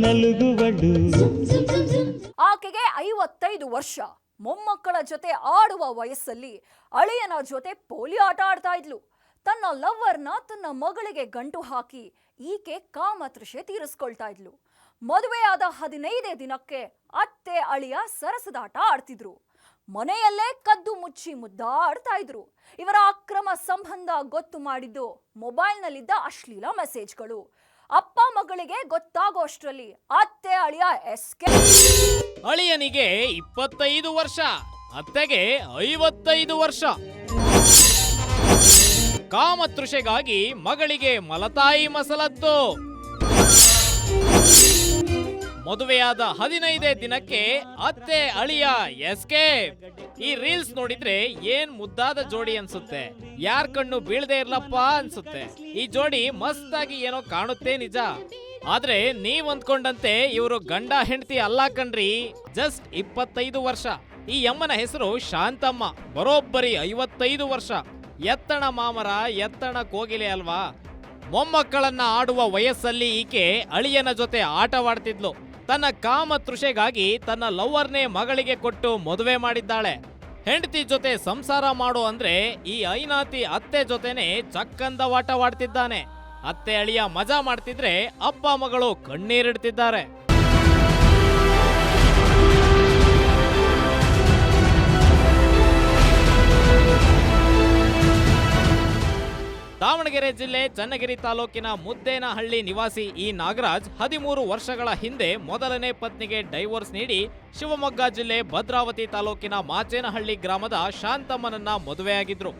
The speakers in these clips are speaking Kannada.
ನಲುಗುವಳು. ಆಕೆಗೆ ಐವತ್ತೈದು ವರ್ಷ. ಮೊಮ್ಮಕ್ಕಳ ಜೊತೆ ಆಡುವ ವಯಸ್ಸಲ್ಲಿ ಅಳಿಯನ ಜೊತೆ ಪೋಲಿ ಆಟ ಆಡ್ತಾ ಇದ್ಲು. ತನ್ನ ಲವ್ವರ್ನ ತನ್ನ ಮಗಳಿಗೆ ಗಂಟು ಹಾಕಿ ಈಕೆ ಕಾಮತೃಷೆ ತೀರಿಸ್ಕೊಳ್ತಾ ಇದ್ಲು. ಮದುವೆಯಾದ ಹದಿನೈದೇ ದಿನಕ್ಕೆ ಅತ್ತೆ ಅಳಿಯ ಸರಸದಾಟ ಆಡ್ತಿದ್ರು. ಮನೆಯಲ್ಲೇ ಕದ್ದು ಮುಚ್ಚಿ ಮುದ್ದಾಡ್ತಾ ಇದ್ರು. ಇವರ ಅಕ್ರಮ ಸಂಬಂಧ ಗೊತ್ತು ಮಾಡಿದ್ದು ಮೊಬೈಲ್ನಲ್ಲಿದ್ದ ಅಶ್ಲೀಲ ಮೆಸೇಜ್ಗಳು. ಅಪ್ಪ ಮಗಳಿಗೆ ಗೊತ್ತಾಗೋ ಅಷ್ಟರಲ್ಲಿ ಅತ್ತೆ ಅಳಿಯ ಎಸ್ಕೆ ಅಳಿಯನಿಗೆ ಇಪ್ಪತ್ತೈದು ವರ್ಷ, ಅತ್ತೆಗೆ ಐವತ್ತೈದು ವರ್ಷ. ಕಾಮತೃಷೆಗಾಗಿ ಮಗಳಿಗೆ ಮಲತಾಯಿ ಮಸಲತ್ತು. ಮದುವೆಯಾದ ಹದಿನೈದೇ ದಿನಕ್ಕೆ ಅತ್ತೆ ಅಳಿಯ ಎಸ್ಕೆ ಈ ರೀಲ್ಸ್ ನೋಡಿದ್ರೆ ಏನ್ ಮುದ್ದಾದ ಜೋಡಿ ಅನ್ಸುತ್ತೆ? ಯಾರ್ ಕಣ್ಣು ಬೀಳದೆ ಇರ್ಲಪ್ಪ ಅನ್ಸುತ್ತೆ? ಈ ಜೋಡಿ ಮಸ್ತಾಗಿ ಏನೋ ಕಾಣುತ್ತೆ ನಿಜ. ಆದ್ರೆ ನೀವ್ ಅಂದ್ಕೊಂಡಂತೆ ಇವರು ಗಂಡ, ಹೆಂಡತಿ ಅಲ್ಲ ಕಣ್ರಿ. ಜಸ್ಟ್ ಇಪ್ಪತ್ತೈದು ವರ್ಷ. ಈ ಅಮ್ಮನ ಹೆಸರು ಶಾಂತಮ್ಮ. ಬರೋಬ್ಬರಿ ಐವತ್ತೈದು ವರ್ಷ. ಎತ್ತಣ ಮಾಮರ ಎತ್ತಣ ಕೋಗಿಲೆ ಅಲ್ವಾ? ಮೊಮ್ಮಕ್ಕಳನ್ನ ಆಡುವ ವಯಸ್ಸಲ್ಲಿ ಈಕೆ ಅಳಿಯನ ಜೊತೆ ಆಟವಾಡ್ತಿದ್ಲು. ತನ್ನ ಕಾಮ ತೃಷೆಗಾಗಿ ತನ್ನ ಲವ್ವರ್ನೇ ಮಗಳಿಗೆ ಕೊಟ್ಟು ಮದುವೆ ಮಾಡಿದ್ದಾಳೆ. ಹೆಂಡತಿ ಜೊತೆ ಸಂಸಾರ ಮಾಡು ಅಂದ್ರೆ ಈ ಐನಾತಿ ಅತ್ತೆ ಜೊತೆನೆ ಚಕ್ಕಂದವಾಟವಾಡ್ತಿದ್ದಾನೆ ಅತ್ತೆ ಅಳಿಯ ಮಜಾ ಮಾಡ್ತಿದ್ರೆ ಅಪ್ಪ ಮಗಳು ಕಣ್ಣೀರಿಡ್ತಿದ್ದಾರೆ. ದಾವಣಗೆರೆ ಜಿಲ್ಲೆ ಚನ್ನಗಿರಿ ತಾಲೂಕಿನ ಮುದ್ದೇನಹಳ್ಳಿ ನಿವಾಸಿ ಈ ನಾಗರಾಜ್ ಹದಿಮೂರು ವರ್ಷಗಳ ಹಿಂದೆ ಮೊದಲನೇ ಪತ್ನಿಗೆ ಡೈವೋರ್ಸ್ ನೀಡಿ ಶಿವಮೊಗ್ಗ ಜಿಲ್ಲೆ ಭದ್ರಾವತಿ ತಾಲೂಕಿನ ಮಾಚೇನಹಳ್ಳಿ ಗ್ರಾಮದ ಶಾಂತಮ್ಮನನ್ನ ಮದುವೆಯಾಗಿದ್ರು.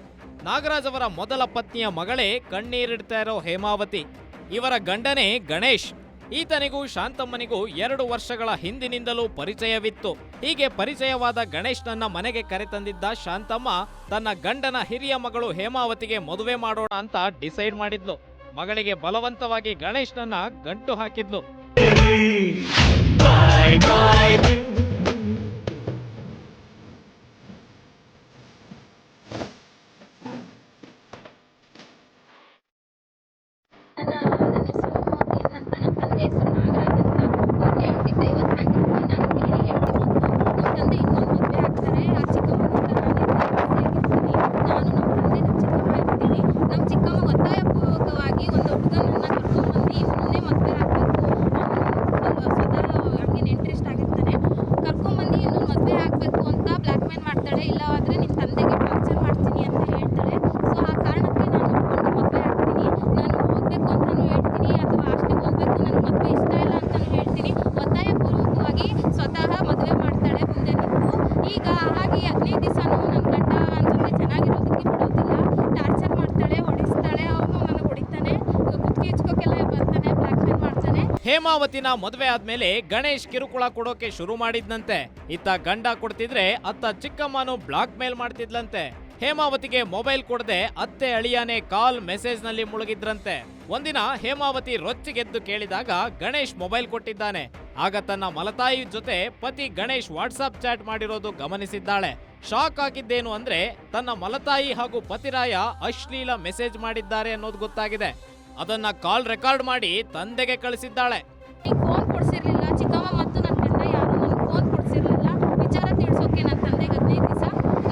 ನಾಗರಾಜ್ ಅವರ ಮೊದಲ ಪತ್ನಿಯ ಮಗಳೇ ಕಣ್ಣೀರಿಡ್ತಾ ಇರೋ ಹೇಮಾವತಿ. ಇವರ ಗಂಡನೇ ಗಣೇಶ್. ಈತನಿಗೂ ಶಾಂತಮ್ಮನಿಗೂ ಎರಡು ವರ್ಷಗಳ ಹಿಂದಿನಿಂದಲೂ ಪರಿಚಯವಿತ್ತು. ಹೀಗೆ ಪರಿಚಯವಾದ ಗಣೇಶ್ನನ್ನ ಮನೆಗೆ ಕರೆತಂದಿದ್ದ ಶಾಂತಮ್ಮ ತನ್ನ ಗಂಡನ ಹಿರಿಯ ಮಗಳು ಹೇಮಾವತಿಗೆ ಮದುವೆ ಮಾಡೋಣ ಅಂತ ಡಿಸೈಡ್ ಮಾಡಿದ್ಲು. ಮಗಳಿಗೆ ಬಲವಂತವಾಗಿ ಗಣೇಶ್ನನ್ನ ಗಂಟು ಹಾಕಿದ್ಲು ನನ್ನ ನನ್ನ ಹೆಸರು ಮೋದಿ ಅಂತ ನಮ್ಮ ತಂದೆ ಹೆಸರು ನಾಗರಾಜ್ ಅಂತ ಅವ್ರು ಹೇಳ್ತಿದ್ದೆ ಇವತ್ತು ಆಗಿರ್ತೀನಿ ನಾನು ಕೇಳಿ ಹೇಳ್ತೀನಿ ನಮ್ಮ ತಂದೆ ಇನ್ನೊಂದು ಮದುವೆ ಆಗ್ತಾರೆ ಆ ಚಿಕ್ಕಮ್ಮನ ಹತ್ರ ನಾನು ಇರ್ತೀನಿ ನಾನು ನಮ್ಮ ತಂದೆ ನಮ್ಮ ಚಿಕ್ಕಮ್ಮ ಇರ್ತೀವಿ ನಮ್ಮ ಚಿಕ್ಕಮ್ಮ ಒತ್ತಾಯಪೂರ್ವಕವಾಗಿ ಒಂದು ಹುಡುಗನನ್ನ ಕರ್ಕೊಂಡ್ಬಂದು ಇವನನ್ನೇ ಮದುವೆ ಆಗಬೇಕು ಅವನು ಸ್ವತಃ ಹಂಗೇನು ಇಂಟ್ರೆಸ್ಟ್ ಆಗಿರ್ತಾನೆ ಕರ್ಕೊಂಡ್ಬಂದು ಇವನು ಮದುವೆ ಆಗಬೇಕು ಅಂತ ಬ್ಲ್ಯಾಕ್ ಮೇಲ್ ಮಾಡ್ತಾಳೆ ಇಲ್ಲವಾದರೆ ನಿನ್ನ ತಂದೆಗೆ ಟಾರ್ಚರ್ ಮಾಡ್ತೀನಿ ಅಂತ ಹೇಳ್ತಾಳೆ ಸೊ ಆ ಕಾರಣಕ್ಕೆ ನಾನು ಒಪ್ಕೊಂಡು ಮದುವೆ ಆಗ್ತೀನಿ ನಾನು ಹೋಗ್ಬೇಕು ಅಂತಾನು ಹೇಳ್ತೀನಿ ಅಥವಾ ಹಾಸ್ಟೆಲ್ಗೆ ಹೋಗ್ಬೇಕು ನನಗೆ ಮದುವೆ ಇಷ್ಟ ಇಲ್ಲ ಅಂತಾನು ಹೇಳ್ತೀನಿ ಒತ್ತಾಯಪೂರ್ವಕವಾಗಿ ಸ್ವತಃ ಮದುವೆ ಮಾಡ್ತಾಳೆ ಮುಂದೆ ನಿಂತು ಈಗ ಹಾಗೆ ಹದಿನೈದು ದಿವಸನೂ ನನ್ನ ಗಂಡ ನನ್ನ ಜೊತೆ ಚೆನ್ನಾಗಿರೋದಕ್ಕೆ ಬಿಡೋದಿಲ್ಲ. ಟಾರ್ಚರ್ ಮಾಡ್ತಾಳೆ, ಹೊಡಿಸ್ತಾಳೆ, ಅವನು ನನಗೆ ಹೊಡಿತಾನೆ ಕುತ್ತಿಗೆ ಹಚ್ಕೋಕೆಲ್ಲ ಬರ್ತಾನೆ ಬ್ಲ್ಯಾಕ್ ಮೇಲ್ ಮಾಡ್ತಾನೆ. ಹೇಮಾವತಿನ ಮದುವೆ ಆದ್ಮೇಲೆ ಗಣೇಶ್ ಕಿರುಕುಳ ಕೊಡೋಕೆ ಶುರು ಮಾಡಿದ್ನಂತೆ. ಇತ್ತ ಗಂಡ ಕೊಡ್ತಿದ್ರೆ ಅತ್ತ ಚಿಕ್ಕಮ್ಮನು ಬ್ಲಾಕ್ ಮೇಲ್ ಮಾಡ್ತಿದ್ಲಂತೆ. ಹೇಮಾವತಿಗೆ ಮೊಬೈಲ್ ಕೊಡದೆ ಅತ್ತೆ ಅಳಿಯಾನೆ ಕಾಲ್ ಮೆಸೇಜ್ನಲ್ಲಿ ಮುಳುಗಿದ್ರಂತೆ. ಒಂದಿನ ಹೇಮಾವತಿ ರೊಚ್ಚಿಗೆದ್ದು ಕೇಳಿದಾಗ ಗಣೇಶ್ ಮೊಬೈಲ್ ಕೊಟ್ಟಿದ್ದಾನೆ. ಆಗ ತನ್ನ ಮಲತಾಯಿ ಜೊತೆ ಪತಿ ಗಣೇಶ್ ವಾಟ್ಸಾಪ್ ಚಾಟ್ ಮಾಡಿರೋದು ಗಮನಿಸಿದ್ದಾಳೆ. ಶಾಕ್ ಆಗಿದ್ದೇನು ಅಂದ್ರೆ ತನ್ನ ಮಲತಾಯಿ ಹಾಗೂ ಪತಿರಾಯ ಅಶ್ಲೀಲ ಮೆಸೇಜ್ ಮಾಡಿದ್ದಾರೆ ಅನ್ನೋದು ಗೊತ್ತಾಗಿದೆ. ಅದನ್ನ ಕಾಲ್ ರೆಕಾರ್ಡ್ ಮಾಡಿ ತಂದೆಗೆ ಕಳಿಸಿದ್ದಾಳೆ ನನಗೆ ಫೋನ್ ಕೊಡ್ಸಿರ್ಲಿಲ್ಲ ಚಿಕ್ಕಮ್ಮ ಮತ್ತು ನನ್ನ ಗಂಡ ಯಾರು ನನಗೆ ಫೋನ್ ಕೊಡ್ಸಿರ್ಲಿಲ್ಲ ವಿಚಾರ ತಿಳಿಸೋಕೆ ನನ್ನ ತಂದೆಗೆ ಹದಿನೈದು ದಿವಸ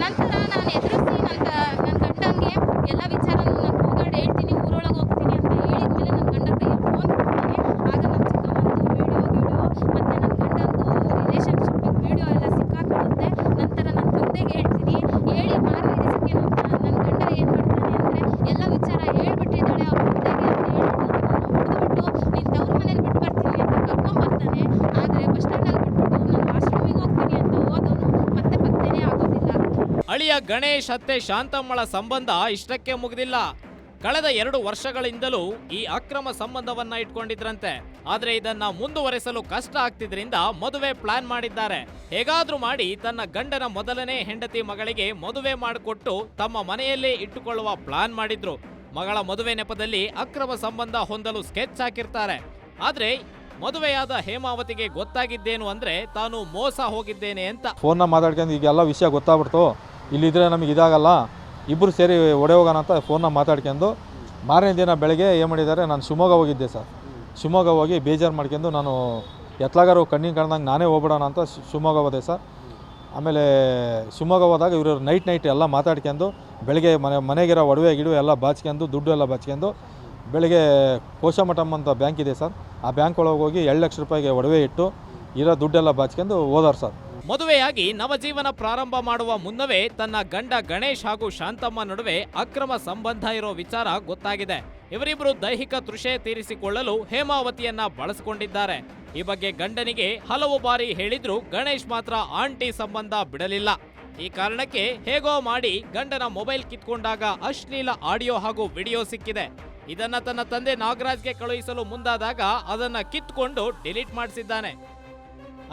ನಂತರ ನಾನು ಎದುರಿಸಿ ನನ್ನ ನನ್ನ ಗಂಡಂಗೆ ಎಲ್ಲ ವಿಚಾರನೂ ನಾನು ಕೂಗಾಡಿ ಹೇಳ್ತೀನಿ ಊರೊಳಗೆ ಹೋಗ್ತೀನಿ ಅಂತ ಹೇಳಿದ್ಮೇಲೆ ನನ್ನ ಗಂಡ ಕೈಯಲ್ಲಿ ಫೋನ್ ಕೊಡ್ತೀನಿ ಆಗ ನಮ್ಮ ಚಿಕ್ಕಮ್ಮಂದು ವಿಡಿಯೋ ವಿಡಿಯೋ ಮತ್ತು ನನ್ನ ಗಂಡಂದು ರಿಲೇಷನ್ಶಿಪ್ ವಿಡಿಯೋ ಎಲ್ಲ ಸಿಕ್ಕಾಕೊಳ್ಳುತ್ತೆ ನಂತರ ನನ್ನ ತಂದೆಗೆ ಹೇಳ್ತೀನಿ ಹೇಳಿ ಮಾರನೇ ದಿವಸಕ್ಕೆ ನನ್ನ ನನ್ನ ಗಂಡ ಏನು ಮಾಡ್ತಾನೆ ಅಂದರೆ ಎಲ್ಲ ವಿಚಾರ ಹೇಳ್ಬಿಟ್ಟಿದ್ದಾಳೆ ಅವ್ರ ತಂದೆಗೆ ಅಂತ ಹೇಳ್ಬಿಟ್ಟು ಹೊಡೆದ್ಬಿಟ್ಟು ನೀನು ತವ್ರ ಮನೇಲಿ ಬಿಟ್ಟು ಬರ್ತೀನಿ ಅಂತ ಕರ್ಕೊಂಡ್ ಬರ್ತಾನೆ ಆದರೆ ಬಸ್ ಸ್ಟ್ಯಾಂಡಲ್ಲಿ ಬಿಟ್ಬಿಟ್ಟು ನಾನು ವಾಶ್ರೂಮಿಗೆ ಹೋಗ್ತೀನಿ ಅಂತ ಹೋದವನು ಮತ್ತೆ ಪತ್ತೆನೇ ಆಗೋದಿಲ್ಲ ಅಳಿಯ ಗಣೇಶ್ ಅತ್ತೆ ಶಾಂತಮ್ಮಳ ಸಂಬಂಧ ಇಷ್ಟಕ್ಕೆ ಮುಗಿದಿಲ್ಲ. ಕಳೆದ ಎರಡು ವರ್ಷಗಳಿಂದಲೂ ಈ ಅಕ್ರಮ ಸಂಬಂಧವನ್ನ ಇಟ್ಕೊಂಡಿದ್ರಂತೆ. ಆದ್ರೆ ಇದನ್ನ ಮುಂದುವರೆಸಲು ಕಷ್ಟ ಆಗ್ತಿದ್ರಿಂದ ಮದುವೆ ಪ್ಲಾನ್ ಮಾಡಿದ್ದಾರೆ. ಹೇಗಾದ್ರೂ ಮಾಡಿ ತನ್ನ ಗಂಡನ ಮೊದಲನೇ ಹೆಂಡತಿ ಮಗಳಿಗೆ ಮದುವೆ ಮಾಡಿಕೊಟ್ಟು ತಮ್ಮ ಮನೆಯಲ್ಲೇ ಇಟ್ಟುಕೊಳ್ಳುವ ಪ್ಲಾನ್ ಮಾಡಿದ್ರು. ಮಗಳ ಮದುವೆ ನೆಪದಲ್ಲಿ ಅಕ್ರಮ ಸಂಬಂಧ ಹೊಂದಲು ಸ್ಕೆಚ್ ಹಾಕಿರ್ತಾರೆ. ಆದ್ರೆ ಮದುವೆಯಾದ ಹೇಮಾವತಿಗೆ ಗೊತ್ತಾಗಿದ್ದೇನು ಅಂದ್ರೆ ತಾನು ಮೋಸ ಹೋಗಿದ್ದೇನೆ ಅಂತ. ಫೋನ್ನ ಮಾತಾಡ್ಕೊಂಡು ಈಗ ಎಲ್ಲ ವಿಷಯ ಗೊತ್ತಾಗ್ಬಿಡ್ತು. ಇಲ್ಲಿದ್ರೆ ನಮಗೆ ಇದಾಗಲ್ಲ. ಇಬ್ಬರು ಸೇರಿ ಒಡೆ ಹೋಗೋಣ ಅಂತ ಫೋನ್ನ ಮಾತಾಡ್ಕೊಂಡು ಮಾರನೇ ದಿನ ಬೆಳಗ್ಗೆ ಏನು ಮಾಡಿದ್ದಾರೆ, ನಾನು ಶಿವಮೊಗ್ಗ ಹೋಗಿದ್ದೆ ಸರ್. ಶಿವಮೊಗ್ಗ ಹೋಗಿ ಬೇಜಾರು ಮಾಡ್ಕೊಂಡು ನಾನು ಎತ್ಲಾಗಾರು ಕಣ್ಣಿನ ಕಾಣ್ದಂಗೆ ನಾನೇ ಹೋಗ್ಬಿಡೋಣ ಅಂತ ಶಿವಮೊಗ್ಗ ಹೋದೆ ಸರ್. ಆಮೇಲೆ ಶಿವಮೊಗ್ಗ ಹೋದಾಗ ಇವರು ನೈಟ್ ನೈಟ್ ಎಲ್ಲ ಮಾತಾಡ್ಕೊಂಡು ಬೆಳಗ್ಗೆ ಮನೆ, ಮನೆಗಿರೋ ಒಡವೆ ಗಿಡವೆ ಎಲ್ಲ ಬಾಚ್ಕೊಂಡು, ದುಡ್ಡು ಎಲ್ಲ ಬಾಚ್ಕೊಂಡು ಬೆಳಗ್ಗೆ ಕೋಶಮಠಮ್ ಅಂತ ಬ್ಯಾಂಕ್ ಇದೆ ಸರ್. ಆ ಬ್ಯಾಂಕ್ ಒಳಗೆ ಹೋಗಿ ಎರಡು ಲಕ್ಷ ರೂಪಾಯಿಗೆ ಒಡವೆ ಇಟ್ಟು ಇರೋ ದುಡ್ಡೆಲ್ಲ ಬಾಚ್ಕೊಂಡು ಹೋದಾರು ಸರ್. ಮದುವೆಯಾಗಿ ನವಜೀವನ ಪ್ರಾರಂಭ ಮಾಡುವ ಮುನ್ನವೇ ತನ್ನ ಗಂಡ ಗಣೇಶ್ ಹಾಗೂ ಶಾಂತಮ್ಮ ನಡುವೆ ಅಕ್ರಮ ಸಂಬಂಧ ಇರೋ ವಿಚಾರ ಗೊತ್ತಾಗಿದೆ. ಇವರಿಬ್ಬರು ದೈಹಿಕ ತೃಷೆ ತೀರಿಸಿಕೊಳ್ಳಲು ಹೇಮಾವತಿಯನ್ನ ಬಳಸಿಕೊಂಡಿದ್ದಾರೆ. ಈ ಬಗ್ಗೆ ಗಂಡನಿಗೆ ಹಲವು ಬಾರಿ ಹೇಳಿದ್ರು ಗಣೇಶ್ ಮಾತ್ರ ಆಂಟಿ ಸಂಬಂಧ ಬಿಡಲಿಲ್ಲ. ಈ ಕಾರಣಕ್ಕೆ ಹೇಗೋ ಮಾಡಿ ಗಂಡನ ಮೊಬೈಲ್ ಕಿತ್ಕೊಂಡಾಗ ಅಶ್ಲೀಲ ಆಡಿಯೋ ಹಾಗೂ ವಿಡಿಯೋ ಸಿಕ್ಕಿದೆ. ಇದನ್ನ ತನ್ನ ತಂದೆ ನಾಗರಾಜ್ಗೆ ಕಳುಹಿಸಲು ಮುಂದಾದಾಗ ಅದನ್ನ ಕಿತ್ಕೊಂಡು ಡಿಲೀಟ್ ಮಾಡಿಸಿದ್ದಾನೆ.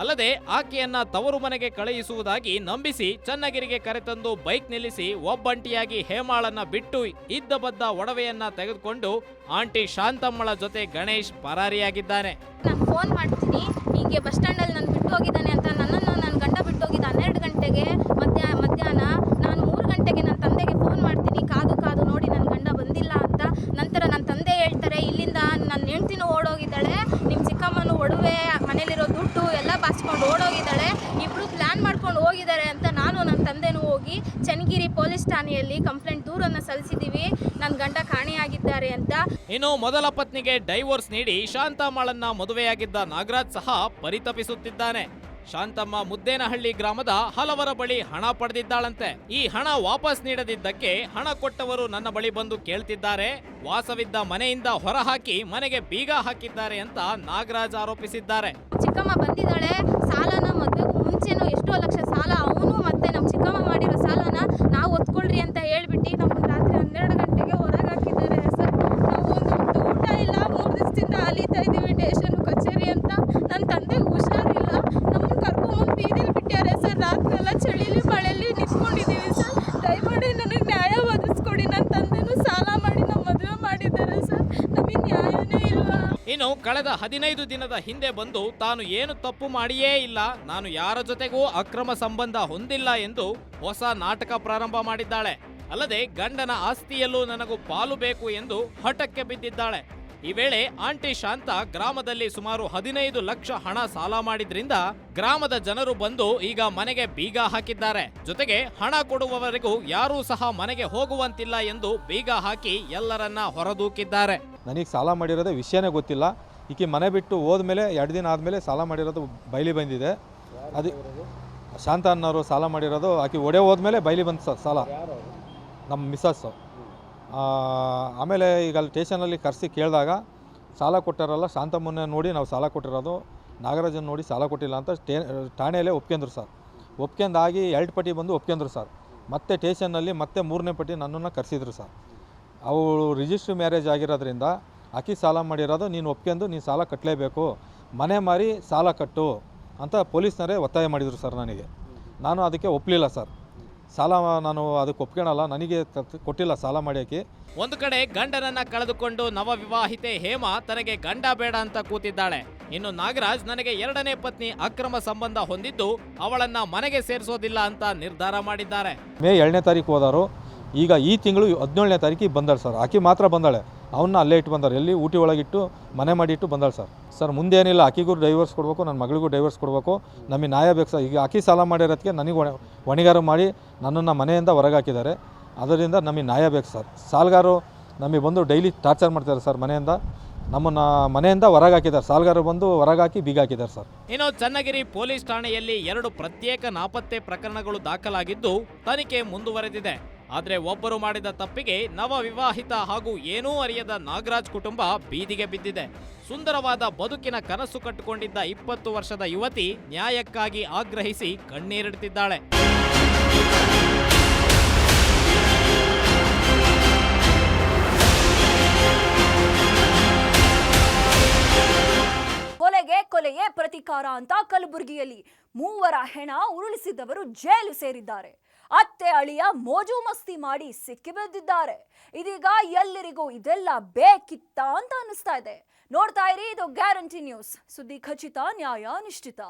ಅಲ್ಲದೆ ಆಕೆಯನ್ನ ತವರು ಮನೆಗೆ ಕಳುಹಿಸುವುದಾಗಿ ನಂಬಿಸಿ ಚನ್ನಗಿರಿಗೆ ಕರೆತಂದು ಬೈಕ್ ನಿಲ್ಲಿಸಿ ಒಬ್ಬಂಟಿಯಾಗಿ ಹೇಮಾಳನ್ನ ಬಿಟ್ಟು ಇದ್ದ ಬದ್ದ ಒಡವೆಯನ್ನ ತೆಗೆದುಕೊಂಡು ಆಂಟಿ ಶಾಂತಮ್ಮಳ ಜೊತೆ ಗಣೇಶ್ ಪರಾರಿಯಾಗಿದ್ದಾನೆ. ನಾನು ಫೋನ್ ಮಾಡ್ತೀನಿ. ಹೀಗೆ ಬಸ್ ಸ್ಟ್ಯಾಂಡಲ್ಲಿ ನಾನು ಬಿಟ್ಟು ಹೋಗಿದ್ದಾನೆ ಅಂತ ನನ್ನನ್ನು ನನ್ನ ಗಂಡ ಬಿಟ್ಟು ಹೋಗಿದ್ದ ಹನ್ನೆರಡು ಗಂಟೆಗೆ ಮಧ್ಯ ಮಧ್ಯಾಹ್ನ ನಾನು ಮೂರು ಗಂಟೆಗೆ ನನ್ನ ತಂದೆಗೆ ಫೋನ್ ಮಾಡ್ತೀನಿ ಕಾದು ಕಾದು ನೋಡಿ ನನ್ನ ಗಂಡ ಬಂದಿಲ್ಲ ಅಂತ ನಂತರ ನನ್ನ ತಂದೆ ಹೇಳ್ತಾರೆ ಇಲ್ಲಿಂದ ನನ್ನ ಹೆಂಡ್ತಿನೂ ಓಡೋಗಿದ್ದಾಳೆ ನಿಮ್ಮ ಚಿಕ್ಕಮ್ಮನೂ ಒಡವೆ ಮನೇಲಿರೋ ದುಡ್ಡು ಎಲ್ಲ ಬಾಚ್ಕೊಂಡು ಓಡೋಗಿದ್ದಾಳೆ ಇಬ್ಬರು ಪ್ಲ್ಯಾನ್ ಮಾಡ್ಕೊಂಡು ಹೋಗಿದ್ದಾರೆ ಅಂತ ನಾನು ನನ್ನ ತಂದೆನೂ ಹೋಗಿ ಚನ್ನಗಿರಿ ಪೊಲೀಸ್ ಠಾಣೆಯಲ್ಲಿ ಕಂಪ್ಲೇಂಟ್ ದೂರನ್ನು ಸಲ್ಲಿಸಿದ್ದೀವಿ. ನನ್ನ ಗಂಡ ಕಾಣೆಯಾಗಿದ್ದಾರೆ ಅಂತ. ಇನ್ನು ಮೊದಲ ಪತ್ನಿಗೆ ಡೈವೋರ್ಸ್ ನೀಡಿ ಶಾಂತಮ್ಮಳನ್ನ ಮದುವೆಯಾಗಿದ್ದ ನಾಗರಾಜ್ ಸಹ ಪರಿತಪಿಸುತ್ತಿದ್ದಾನೆ. ಶಾಂತಮ್ಮ ಮುದ್ದೇನಹಳ್ಳಿ ಗ್ರಾಮದ ಹಲವರ ಬಳಿ ಹಣ ಪಡೆದಿದ್ದಾಳಂತೆ. ಈ ಹಣ ವಾಪಸ್ ನೀಡದಿದ್ದಕ್ಕೆ ಹಣ ಕೊಟ್ಟವರು ನನ್ನ ಬಳಿ ಬಂದು ಕೇಳ್ತಿದ್ದಾರೆ. ವಾಸವಿದ್ದ ಮನೆಯಿಂದ ಹೊರಹಾಕಿ ಮನೆಗೆ ಬೀಗ ಹಾಕಿದ್ದಾರೆ ಅಂತ ನಾಗರಾಜ್ ಆರೋಪಿಸಿದ್ದಾರೆ. ಚಿಕ್ಕಮ್ಮ ಬಂದಿದ್ದಾಳೆ ಸಾಲನ ಮದುವೆಗೂ ಮುಂಚೆನೂ ಎಷ್ಟೋ ಲಕ್ಷ ಸಾಲ ಅವನು ಮತ್ತೆ ನಮ್ಮ ಚಿಕ್ಕಮ್ಮ ಮಾಡಿರೋ ಸಾಲನ ನಾವು ಒತ್ಕೊಳ್ರಿ ಅಂತ ಹೇಳ್ಬಿಟ್ಟು ನಮ್ಮನ್ನು ರಾತ್ರಿ ಹನ್ನೆರಡು ಗಂಟೆಗೆ ಹೊರಗೆ ಹಾಕಿದ್ದಾರೆ ಸರ್ ನಾವು ಒಂದು ಹೊತ್ತು ಊಟ ಇಲ್ಲ ಮೂರು ದಿವಸದಿಂದ ಅಲಿತಾ ಇದ್ದೀವಿ ಸ್ಟೇಷನ್ ಕಚೇರಿ ಅಂತ ನನ್ನ ತಂದೆಗೆ ಹುಷಾರಿಲ್ಲ ನಮ್ಮನ್ನು ಕರ್ಕೊಂಬಂದು ಬೀದಿಲಿ ಬಿಟ್ಟಾರೆ ಸರ್ ರಾತ್ರಿ ಎಲ್ಲ ಚಳಿಲಿ ಮಳೆಯಲ್ಲಿ ನಿಂತ್ಕೊಂಡಿದ್ದೀವಿ ಸರ್ ದಯಮಾಡಿ ನನಗೆ ನ್ಯಾಯ ಒದಗಿಸ್ಕೊಡಿ ನನ್ನ ತಂದೆನೂ ಸಾಲ ಮಾಡಿ ನಮ್ಮ ಮದುವೆ ಮಾಡಿದ್ದಾರೆ ಸರ್ ನಮಗೆ ನ್ಯಾಯನೇ ಇಲ್ಲ ಇನ್ನು ಕಳೆದ ಹದಿನೈದು ದಿನದ ಹಿಂದೆ ಬಂದು ತಾನು ಏನು ತಪ್ಪು ಮಾಡಿಯೇ ಇಲ್ಲ, ನಾನು ಯಾರ ಜೊತೆಗೂ ಅಕ್ರಮ ಸಂಬಂಧ ಹೊಂದಿಲ್ಲ ಎಂದು ಹೊಸ ನಾಟಕ ಪ್ರಾರಂಭ ಮಾಡಿದ್ದಾಳೆ. ಅಲ್ಲದೆ ಗಂಡನ ಆಸ್ತಿಯಲ್ಲೂ ನನಗೂ ಪಾಲು ಬೇಕು ಎಂದು ಹಠಕ್ಕೆ ಬಿದ್ದಿದ್ದಾಳೆ. ಈ ವೇಳೆ ಆಂಟಿ ಶಾಂತ ಗ್ರಾಮದಲ್ಲಿ ಸುಮಾರು ಹದಿನೈದು ಲಕ್ಷ ಹಣ ಸಾಲ ಮಾಡಿದ್ರಿಂದ ಗ್ರಾಮದ ಜನರು ಬಂದು ಈಗ ಮನೆಗೆ ಬೀಗ ಹಾಕಿದ್ದಾರೆ. ಜೊತೆಗೆ ಹಣ ಕೊಡುವವರೆಗೂ ಯಾರೂ ಸಹ ಮನೆಗೆ ಹೋಗುವಂತಿಲ್ಲ ಎಂದು ಬೀಗ ಹಾಕಿ ಎಲ್ಲರನ್ನ ಹೊರದೂಕಿದ್ದಾರೆ. ನನಗೆ ಸಾಲ ಮಾಡಿರೋದೇ ವಿಷಯನೇ ಗೊತ್ತಿಲ್ಲ. ಈಕೆ ಮನೆ ಬಿಟ್ಟು ಹೋದ್ಮೇಲೆ ಎರಡು ದಿನ ಆದಮೇಲೆ ಸಾಲ ಮಾಡಿರೋದು ಬಯಲಿ ಬಂದಿದೆ. ಅದು ಶಾಂತ ಅನ್ನೋರು ಸಾಲ ಮಾಡಿರೋದು, ಆಕೆ ಒಡೆ ಹೋದ್ಮೇಲೆ ಬಯಲಿ ಸರ್ ಸಾಲ. ನಮ್ಮ ಮಿಸ್ಸಸ್ಸು. ಆಮೇಲೆ ಈಗ ಅಲ್ಲಿ ಸ್ಟೇಷನಲ್ಲಿ ಕರೆಸಿ ಕೇಳಿದಾಗ ಸಾಲ ಕೊಟ್ಟಾರಲ್ಲ, ಶಾಂತಮ್ಮನ್ನ ನೋಡಿ ನಾವು ಸಾಲ ಕೊಟ್ಟಿರೋದು, ನಾಗರಾಜನ್ ನೋಡಿ ಸಾಲ ಕೊಟ್ಟಿಲ್ಲ ಅಂತ ಸ್ಟೇ, ಠಾಣೆಯಲ್ಲೇ ಒಪ್ಕೊಂಡ್ರು ಸರ್. ಒಪ್ಕೊಂಡಾಗಿ ಎರಡು ಪಟ್ಟಿ ಬಂದು ಒಪ್ಕೊಂಡ್ರು ಸರ್. ಮತ್ತೆ ಸ್ಟೇಷನ್ನಲ್ಲಿ ಮತ್ತೆ ಮೂರನೇ ಪಟ್ಟಿ ನನ್ನನ್ನು ಕರೆಸಿದ್ರು ಸರ್. ಅವಳು ರಿಜಿಸ್ಟ್ರ್ ಮ್ಯಾರೇಜ್ ಆಗಿರೋದ್ರಿಂದ ಅಕ್ಕಿ ಸಾಲ ಮಾಡಿರೋದು ನೀನು ಒಪ್ಕೊಂಡು ನೀನು ಸಾಲ ಕಟ್ಟಲೇಬೇಕು ಮನೆ ಮಾರಿ ಸಾಲ ಕಟ್ಟು ಅಂತ ಪೊಲೀಸ್ನವರೇ ಒತ್ತಾಯ ಮಾಡಿದರು ಸರ್ ನನಗೆ. ನಾನು ಅದಕ್ಕೆ ಒಪ್ಪಲಿಲ್ಲ ಸರ್. ಸಾಲ ನಾನು ಅದಕ್ಕೆ ಒಪ್ಕೊಳಲ್ಲ ನನಗೆ ಕೊಟ್ಟಿಲ್ಲ ಸಾಲ ಮಾಡ್ಯಾಕಿ. ಒಂದು ಕಡೆ ಗಂಡನನ್ನ ಕಳೆದುಕೊಂಡು ನವವಿವಾಹಿತೆ ಹೇಮ ತನಗೆ ಗಂಡ ಬೇಡ ಅಂತ ಕೂತಿದ್ದಾಳೆ. ಇನ್ನು ನಾಗರಾಜ್ ನನಗೆ ಎರಡನೇ ಪತ್ನಿ ಅಕ್ರಮ ಸಂಬಂಧ ಹೊಂದಿದ್ದು ಅವಳನ್ನ ಮನೆಗೆ ಸೇರಿಸೋದಿಲ್ಲ ಅಂತ ನಿರ್ಧಾರ ಮಾಡಿದ್ದಾರೆ. ಮೇ ಎರಡನೇ ತಾರೀಕು ಹೋದಾರು ಈಗ ಈ ತಿಂಗಳು ಹದಿನೇಳನೇ ತಾರೀಕಿಗೆ ಬಂದಾಳೆ ಸರ್. ಆಕೆ ಮಾತ್ರ ಬಂದಾಳೆ. ಅವನ್ನ ಅಲ್ಲೇ ಇಟ್ಟು ಬಂದಾರೆ ಎಲ್ಲಿ ಊಟಿ ಒಳಗಿಟ್ಟು ಮನೆ ಮಾಡಿಟ್ಟು ಬಂದಾಳೆ ಸರ್. ಸರ್, ಮುಂದೇನಿಲ್ಲ. ಆಕಿಗೂ ಡೈವರ್ಸ್ ಕೊಡಬೇಕು, ನನ್ನ ಮಗಳಿಗೂ ಡೈವರ್ಸ್ ಕೊಡಬೇಕು. ನಮಗೆ ನ್ಯಾಯ ಬೇಕು ಸರ್. ಈಗ ಆಕಿ ಸಾಲ ಮಾಡಿರೋದಕ್ಕೆ ನನಗೆ ಹೊಣೆ ಹೊಣೆಗಾರ ಮಾಡಿ ನನ್ನನ್ನು ಮನೆಯಿಂದ ಹೊರಗೆ ಹಾಕಿದ್ದಾರೆ ಅದರಿಂದ ನಮಗೆ ನ್ಯಾಯ ಬೇಕು ಸರ್. ಸಾಲ್ಗಾರು ನಮಗೆ ಬಂದು ಡೈಲಿ ಟಾರ್ಚರ್ ಮಾಡ್ತಾರೆ ಸರ್ ಮನೆಯಿಂದ. ನಮ್ಮನ್ನು ಮನೆಯಿಂದ ಹೊರಗೆ ಹಾಕಿದ್ದಾರೆ ಸಾಲಗಾರರು ಬಂದು ಹೊರಗೆ ಹಾಕಿ ಬೀಗ ಹಾಕಿದ್ದಾರೆ ಸರ್. ಇನ್ನು ಚನ್ನಗಿರಿ ಪೊಲೀಸ್ ಠಾಣೆಯಲ್ಲಿ ಎರಡು ಪ್ರತ್ಯೇಕ ನಾಪತ್ತೆ ಪ್ರಕರಣಗಳು ದಾಖಲಾಗಿದ್ದು, ತನಿಖೆ ಮುಂದುವರೆದಿದೆ. ಆದ್ರೆ ಒಬ್ಬರು ಮಾಡಿದ ತಪ್ಪಿಗೆ ನವ ವಿವಾಹಿತ ಹಾಗೂ ಏನೂ ಅರಿಯದ ನಾಗರಾಜ್ ಕುಟುಂಬ ಬೀದಿಗೆ ಬಿದ್ದಿದೆ. ಸುಂದರವಾದ ಬದುಕಿನ ಕನಸು ಕಟ್ಟಿಕೊಂಡಿದ್ದ ಇಪ್ಪತ್ತು ವರ್ಷದ ಯುವತಿ ನ್ಯಾಯಕ್ಕಾಗಿ ಆಗ್ರಹಿಸಿ ಕಣ್ಣೀರಿಡುತ್ತಿದ್ದಾಳೆ ಕೊಲೆಗೆ ಕೊಲೆಯೇ ಪ್ರತಿಕಾರ ಅಂತ ಕಲಬುರಗಿಯಲ್ಲಿ ಮೂವರ ಹೆಣ ಉರುಳಿಸಿದವರು ಜೈಲು ಸೇರಿದ್ದಾರೆ. ಅತ್ತೆ ಅಳಿಯ ಮೋಜು ಮಸ್ತಿ ಮಾಡಿ ಸಿಕ್ಕಿಬಿದ್ದಿದ್ದಾರೆ ಇದೀಗ ಎಲ್ಲರಿಗೂ ಇದೆಲ್ಲ ಬೇಕಿತ್ತ ಅಂತ ಅನಿಸ್ತಾ ಇದೆ. ನೋಡ್ತಾ ಇರಿ ಇದು ಗ್ಯಾರಂಟಿ ನ್ಯೂಸ್ ಸುದ್ದಿ ಖಚಿತ, ನ್ಯಾಯ ನಿಶ್ಚಿತ.